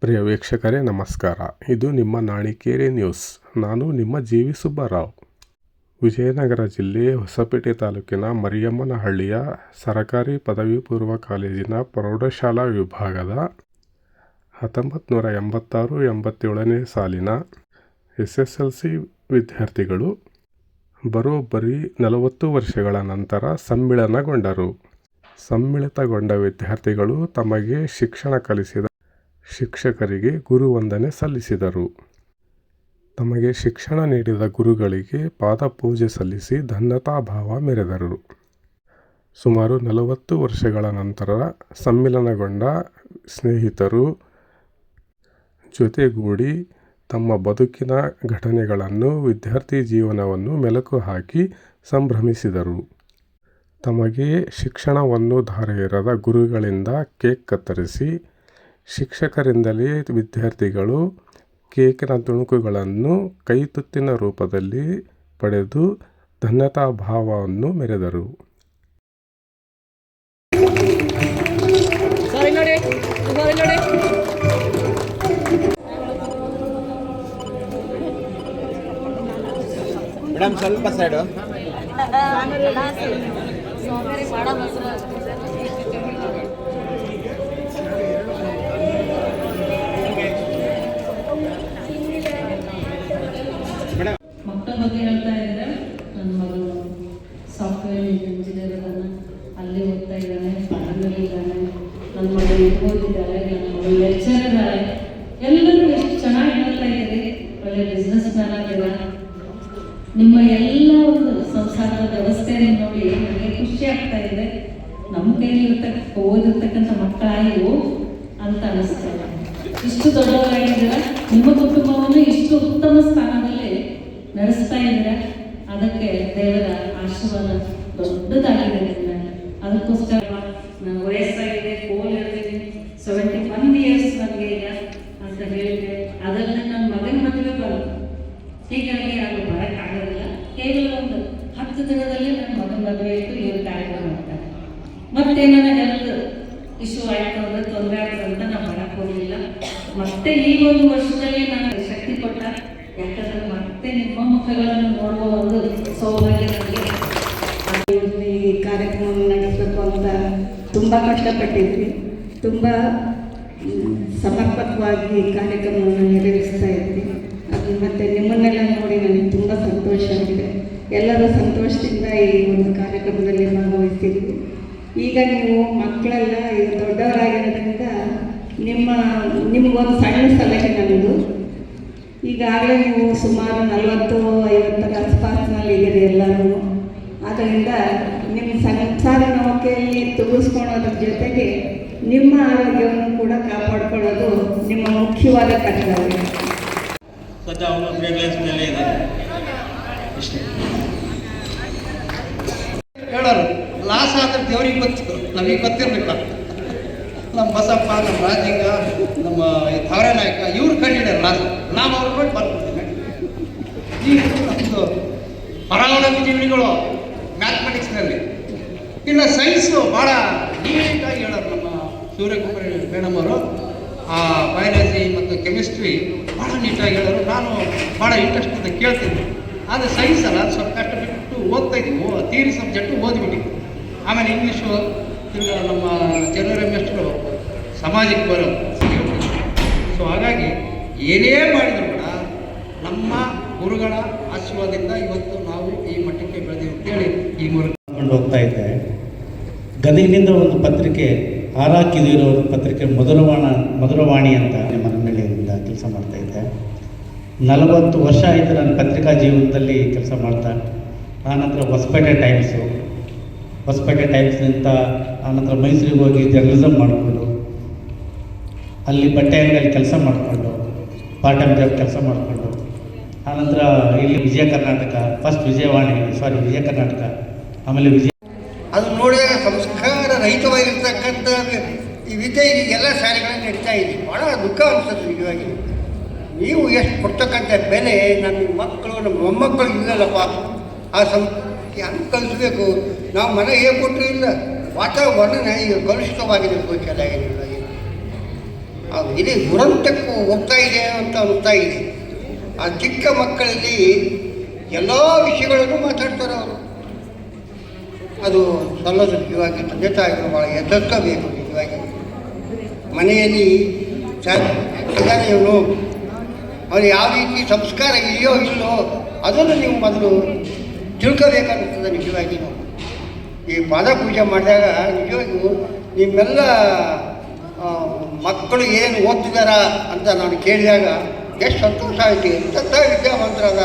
ಪ್ರಿಯ ವೀಕ್ಷಕರೇ, ನಮಸ್ಕಾರ. ಇದು ನಿಮ್ಮ ನಾಣಿಕೇರಿ ನ್ಯೂಸ್. ನಾನು ನಿಮ್ಮ ಜಿ ವಿ ಸುಬ್ಬರಾವ್. ವಿಜಯನಗರ ಜಿಲ್ಲೆ ಹೊಸಪೇಟೆ ತಾಲೂಕಿನ ಮರಿಯಮ್ಮನಹಳ್ಳಿಯ ಸರಕಾರಿ ಪದವಿ ಪೂರ್ವ ಕಾಲೇಜಿನ ಪ್ರೌಢಶಾಲಾ ವಿಭಾಗದ ಹತ್ತೊಂಬತ್ತು ಎಂಬತ್ತಾರು ಎಂಬತ್ತೇಳನೇ ಸಾಲಿನ ಎಸ್ ಎಸ್ ಎಲ್ ಸಿ ವಿದ್ಯಾರ್ಥಿಗಳು ಬರೋಬ್ಬರಿ ನಲವತ್ತು ವರ್ಷಗಳ ನಂತರ ಸಮ್ಮಿಳನಗೊಂಡರು. ಸಮ್ಮಿಳಿತಗೊಂಡ ವಿದ್ಯಾರ್ಥಿಗಳು ತಮಗೆ ಶಿಕ್ಷಣ ಕಲಿಸಿದ ಶಿಕ್ಷಕರಿಗೆ ಗುರುವಂದನೆ ಸಲ್ಲಿಸಿದರು. ತಮಗೆ ಶಿಕ್ಷಣ ನೀಡಿದ ಗುರುಗಳಿಗೆ ಪಾದಪೂಜೆ ಸಲ್ಲಿಸಿ ಧನ್ಯತಾಭಾವ ಮೆರೆದರು. ಸುಮಾರು ನಲವತ್ತು ವರ್ಷಗಳ ನಂತರ ಸಮ್ಮಿಲನಗೊಂಡ ಸ್ನೇಹಿತರು ಜೊತೆಗೂಡಿ ತಮ್ಮ ಬದುಕಿನ ಘಟನೆಗಳನ್ನು, ವಿದ್ಯಾರ್ಥಿ ಜೀವನವನ್ನು ಮೆಲುಕು ಹಾಕಿ ಸಂಭ್ರಮಿಸಿದರು. ತಮಗೆ ಶಿಕ್ಷಣವನ್ನು ಧಾರೆ ಎರೆದ ಗುರುಗಳಿಂದ ಕೇಕ್ ಕತ್ತರಿಸಿ ಶಿಕ್ಷಕರಿಂದಲೇ ವಿದ್ಯಾರ್ಥಿಗಳು ಕೇಕಿನ ತುಣುಕುಗಳನ್ನು ಕೈತುತ್ತಿನ ರೂಪದಲ್ಲಿ ಪಡೆದು ಧನ್ಯತಾಭಾವವನ್ನು ಮೆರೆದರು. ಮೇಡಮ್ ಸ್ವಲ್ಪ ಸೈಡು ಮಕ್ಕಳ ಬಗ್ಗೆ ಹೇಳ್ತಾ ಇದ್ದಾರೆ ನನ್ನ ಮಗಳು ಸಾಫ್ಟ್ವೇರ್ ಇಂಜಿನಿಯರ್ ಇದ್ದಾನೆ ಅಲ್ಲಿ ಓದ್ತಾ ಇದ್ದಾನೆ ಬ್ಯಾಂಗ್ಳೂರ್ ಇದ್ದಾನೆ ನನ್ನ ಲೆಕ್ಚರ್ ಇದ್ದಾರೆ ಎಲ್ಲರೂ ಎಷ್ಟು ಚೆನ್ನಾಗಿ ಹೇಳ್ತಾ ಇದ್ದೀರಿ? ಒಳ್ಳೆ ಬಿಸ್ನೆಸ್ ಮ್ಯಾನ್ ಆಗಿದ್ದಾರೆ ನಿಮ್ಮ ಎಲ್ಲ ಒಂದು ಸಂಸಾರದ ವ್ಯವಸ್ಥೆಯನ್ನು ನೋಡಿ ನನಗೆ ಖುಷಿ ಆಗ್ತಾ ಇದೆ. ನಮ್ಮ ಕೈಯಲ್ಲಿ ಇರ್ತಕ್ಕ, ಓದಿರ್ತಕ್ಕಂಥ ಮಕ್ಕಳಾಯಿವು ಅಂತ ಅನಿಸ್ತಾ ಇದೆ. ಇಷ್ಟು ದೊಡ್ಡವರಾಗಿದ್ದೀರ? ನಿಮ್ಮ ಕುಟುಂಬವನ್ನು ಇಷ್ಟು ಉತ್ತಮ ಸ್ಥಾನದಲ್ಲಿ ನಡೆಸ್ತಾ ಇದ್ದೀರ? ಅದಕ್ಕೆ ದೇವರ ಆಶೀರ್ವಾದ ದೊಡ್ಡದಾಗಿದೆ. ಅದಕ್ಕೋಸ್ಕರ ನಾನು ವಯಸ್ಸಾಗಿದೆ ಕೋಲ್ ಹೇಳ್ತೀನಿ ಸೆವೆಂಟಿ ಒನ್ ಇಯರ್ಸ್ ನನಗೆ ಈಗ ಅಂತ ಅದರಲ್ಲಿ ನನ್ನ ಮಗನ ಮದುವೆ ಬರೋದು ಹೀಗಾಗಿ ಅದು ಬರೋಕ್ಕಾಗೋದಿಲ್ಲ. ಕೇವಲ ಒಂದು ಹತ್ತು ದಿನದಲ್ಲಿ ನನ್ನ ಮಗನ ಮದುವೆ ಇತ್ತು ಇವರು ಕಾರ್ಯಕ್ರಮ ಮಾಡ್ತಾರೆ ಮತ್ತೆ ನನ್ನ ಹೆಲ್ತ್ ಇಶ್ಯೂ ಆಯಿತು ಅಂದರೆ ತೊಂದರೆ ಆಯಿತು ಅಂತ ನಾನು ಬರಕ್ಕೆ ಹೋಗಲಿಲ್ಲ. ಮತ್ತೆ ಈ ಒಂದು ವರ್ಷದಲ್ಲಿ ನಾನು ಶಕ್ತಿ ಕೊಟ್ಟ, ಯಾಕಂದ್ರೆ ಮತ್ತೆ ನಿಮ್ಮ ಮುಖಗಳನ್ನು ನೋಡುವ ಒಂದು ಸೌಭಾಗ್ಯ ನನಗೆ. ಈ ಕಾರ್ಯಕ್ರಮ ನಡೆಸಬೇಕು ಅಂತ ತುಂಬ ಕಷ್ಟಪಟ್ಟಿದ್ವಿ ತುಂಬ ಸಮರ್ಪಕವಾಗಿ ಕಾರ್ಯಕ್ರಮವನ್ನು ನೆರವೇರಿಸ್ತಾ ಇದ್ದೆ ಅದು ಮತ್ತು ನಿಮ್ಮನ್ನೆಲ್ಲ ನೋಡಿ ನನಗೆ ತುಂಬ ಸಂತೋಷ ಆಗಿದೆ ಎಲ್ಲರೂ ಸಂತೋಷದಿಂದ ಈ ಒಂದು ಕಾರ್ಯಕ್ರಮದಲ್ಲಿ ಭಾಗವಹಿಸಿದ್ವಿ ಈಗ ನೀವು ಮಕ್ಕಳೆಲ್ಲ, ಈಗ ದೊಡ್ಡವರಾಗಿರೋದ್ರಿಂದ ನಿಮ್ಮ ನಿಮಗೊಂದು ಸಣ್ಣ ಸಲಹೆ ನನ್ನದು. ಈಗಾಗಲೇ ನೀವು ಸುಮಾರು ನಲವತ್ತು, ಐವತ್ತರ ಆಸ್ಪಾಸ್ನಲ್ಲಿ ಇದ್ದೀರಿ ಎಲ್ಲರೂ. ಆದ್ದರಿಂದ ನಿಮ್ಮ ಸಂಸಾರ ನೌಕೆಯಲ್ಲಿ ತುಗಿಸ್ಕೊಳೋದ್ರ ಜೊತೆಗೆ ನಿಮ್ಮ ಆರೋಗ್ಯವನ್ನು ಕೂಡ ಕಾಪಾಡಿಕೊಳ್ಳೋದು ನಿಮ್ಮ ಮುಖ್ಯವಾದ ಕರ್ತವ್ಯ ಸದ್ಯ ಅವನು ಪ್ರಿವಿಲೇಜ್ನಲ್ಲೇ ಇಷ್ಟೇ. ಹೇಳೋರು ಲಾಸ್ ಆದ್ರೆ ದೇವ್ರಿಗೆ ಗೊತ್ತು ನಮಗೆ ಗೊತ್ತಿರಲಿಲ್ಲ. ನಮ್ಮ ಬಸಪ್ಪ ನಮ್ಮ ರಾಜಿಂಗ ನಮ್ಮ ಈ ತಾವರೆ ನಾಯಕ ಇವ್ರು ಕಂಡಿದ್ದಾರೆ ಲಾಸ್ ನಾವು ಅವ್ರು ನೋಡಿ ಬರ್ಬಿಡ್ತೀವಿ ಈಗ ನಮ್ಮದು ಪರಾವಲಂಬಿ ಜೀವಿಗಳು ಮ್ಯಾಥಮೆಟಿಕ್ಸ್ನಲ್ಲಿ ಇನ್ನು ಸೈನ್ಸು ಭಾಳ ನೀಟಾಗಿ ನಮ್ಮ ಸೂರ್ಯಕುಮಾರಿ ಮೇಡಮ್ ಅವರು, ಆ ಬಯಾಲಜಿ ಮತ್ತು ಕೆಮಿಸ್ಟ್ರಿ ಭಾಳ ನೀಟಾಗಿ ಹೇಳೋರು ನಾನು ಭಾಳ ಅಂತ ಕೇಳ್ತಿದ್ದೆ. ಆದರೆ ಸೈನ್ಸ್ ಅಲ್ಲ ಸ್ವಲ್ಪ ಕಷ್ಟ ಬಿಟ್ಟು ಓದ್ತಾ ಇದ್ವಿ ಥಿಯರಿ ಸಬ್ಜೆಕ್ಟ್ ಓದ್ಬಿಟ್ಟಿದ್ವಿ ಆಮೇಲೆ ಇಂಗ್ಲೀಷು ನಮ್ಮ ಜನರ ಮೆಸ್ಟ್ರು ಸಮಾಜಕ್ಕೆ ಬರೋದು ಸೊ ಹಾಗಾಗಿ ಏನೇ ಮಾಡಿದ್ರು ಕೂಡ ನಮ್ಮ ಗುರುಗಳ ಆಶೀರ್ವಾದದಿಂದ ಇವತ್ತು ನಾವು ಈ ಮಟ್ಟಕ್ಕೆ ಬೆಳೆದೀವಿ ಅಂತೇಳಿ ಈ ಮೂಲಕ ಹೋಗ್ತಾ ಇದ್ದೆ. ಗದಗಿನಿಂದ ಒಂದು ಪತ್ರಿಕೆ ಹಾರಾಕಿದಿರೋ ಒಂದು ಪತ್ರಿಕೆ ಮಧುರವಾಣ, ಮಧುರವಾಣಿ ಅಂತ ಮನೆಯಲ್ಲಿಂದ ಕೆಲಸ ಮಾಡ್ತಾ ಇದ್ದೆ. ನಲವತ್ತು ವರ್ಷ ಆಯಿತು ನಾನು ಪತ್ರಿಕಾ ಜೀವನದಲ್ಲಿ ಕೆಲಸ ಮಾಡ್ತಾ. ಆನಂತರ ಹೊಸಪೇಟೆ ಟೈಮ್ಸು ಹೊಸಪೇಟೆ ಟೈಮ್ಸ್ನಿಂದ ಆನಂತರ ಮೈಸೂರಿಗೆ ಹೋಗಿ ಜರ್ನಲಿಸಮ್ ಮಾಡಿಕೊಂಡು, ಅಲ್ಲಿ ಬಟ್ಟೆ ಅಂಗಡಿಯಲ್ಲಿ ಕೆಲಸ ಮಾಡಿಕೊಂಡು ಪಾರ್ಟ್ ಟೈಮ್ ಜಾಬ್ ಕೆಲಸ ಮಾಡಿಕೊಂಡು. ಆನಂತರ ಇಲ್ಲಿ ವಿಜಯ ಕರ್ನಾಟಕ ಫಸ್ಟ್ ವಿಜಯವಾಣಿ ಸಾರಿ ವಿಜಯ ಕರ್ನಾಟಕ, ಆಮೇಲೆ ವಿಜಯ ಅದು ನೋಡಿದಾಗ ಸಂಸ್ಕಾರ ರಹಿತವಾಗಿರ್ತಕ್ಕಂಥ ಈ ವಿದ್ಯೆ ಎಲ್ಲ ಶಾಲೆಗಳಲ್ಲಿ ನಡೀತಾ ಇದೆ ಭಾಳ ದುಃಖ ಅನಿಸುತ್ತೆ ನಿಜವಾಗಿ. ನೀವು ಎಷ್ಟು ಕೊಡ್ತಕ್ಕಂಥ ಬೆಲೆ ನಮ್ಮ ಮಕ್ಕಳು, ನಮ್ಮ ಮೊಮ್ಮಕ್ಕಳು ಇಲ್ಲಲ್ಲಪ್ಪ. ಆ ಸಂ ಹಂಗೆ ಕಲಿಸ್ಬೇಕು ನಾವು ಮನೆ ಹೇಗೆ ಕೊಟ್ಟರು ಇಲ್ಲ. ವಾತಾವರಣ ಈಗ ಕಲುಷಿತವಾಗಿದೆ ಕೆಲವು ಅದು ಇಡೀ ದುರಂತಕ್ಕೂ ಹೋಗ್ತಾ ಇದೆ ಅಂತ ಅನಿಸ್ತಾ ಇದೆ. ಆ ಚಿಕ್ಕ ಮಕ್ಕಳಲ್ಲಿ ಎಲ್ಲ ವಿಷಯಗಳನ್ನು ಮಾತಾಡ್ತಾರೆ ಅವರು. ಅದು ಸಲ್ಲದು ನಿಜವಾಗಿ ತಂದೆ ತಾಯಿಗಳು ಭಾಳ ಎದಕ್ಕಬೇಕು ನಿಜವಾಗಿ. ಮನೆಯಲ್ಲಿ ಇದ್ದಾನೆ ಇವನು ಯಾವ ರೀತಿ ಸಂಸ್ಕಾರ ಇದೆಯೋ ಇಲ್ಲೋ ಅದನ್ನು ನೀವು ಮೊದಲು ತಿಳ್ಕೋಬೇಕಾಗುತ್ತದೆ ನಿಜವಾಗಿ. ಈ ಪಾದ ಪೂಜೆ ಮಾಡಿದಾಗ ನಿಜವಾಗಿಯೂ ನಿಮ್ಮೆಲ್ಲ ಮಕ್ಕಳು ಏನು ಓದ್ತಿದ್ದಾರಾ ಅಂತ ನಾನು ಕೇಳಿದಾಗ ಎಷ್ಟು ಸಂತೋಷ ಆಯಿತು ಎಂಥ ವಿದ್ಯಾವಂತರಾದ